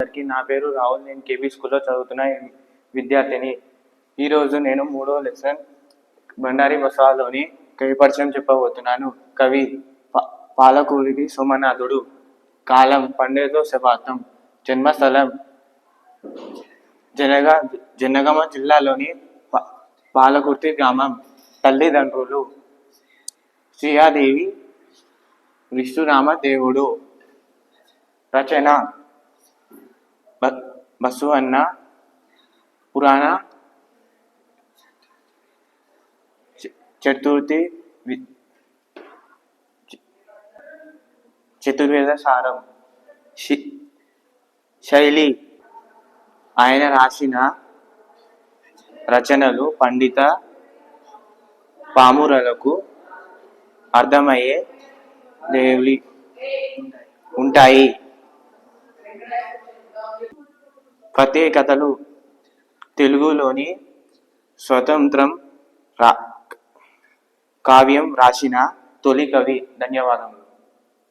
అందరికీ నా పేరు రాహుల్. నేను కేబీ స్కూల్లో చదువుతున్న విద్యార్థిని. ఈరోజు నేను మూడో లెసన్ బండారి బసవాలోని కవి పరిచయం చెప్పబోతున్నాను. కవి పాలకూరికి సోమనాథుడు. కాలం పండేదో శపాతం జన్మస్థలం జనగ జనగమ జిల్లాలోని పాలకుర్తి గ్రామం. తల్లిదండ్రులు శ్రీయాదేవి విష్ణురామ దేవుడు రచన బ- బసవన్న పురాణ చ- చతుర్థి వి- చతుర్వేద సారం శైలి ఆయన రాసిన రచనలు పండిత పామురలకు అర్థమయ్యే దేవులి ఉంటాయి ప్రత్యేకతలు తెలుగులోని స్వతంత్రం రా కావ్యం రాసిన తొలి కవి. ధన్యవాదములు.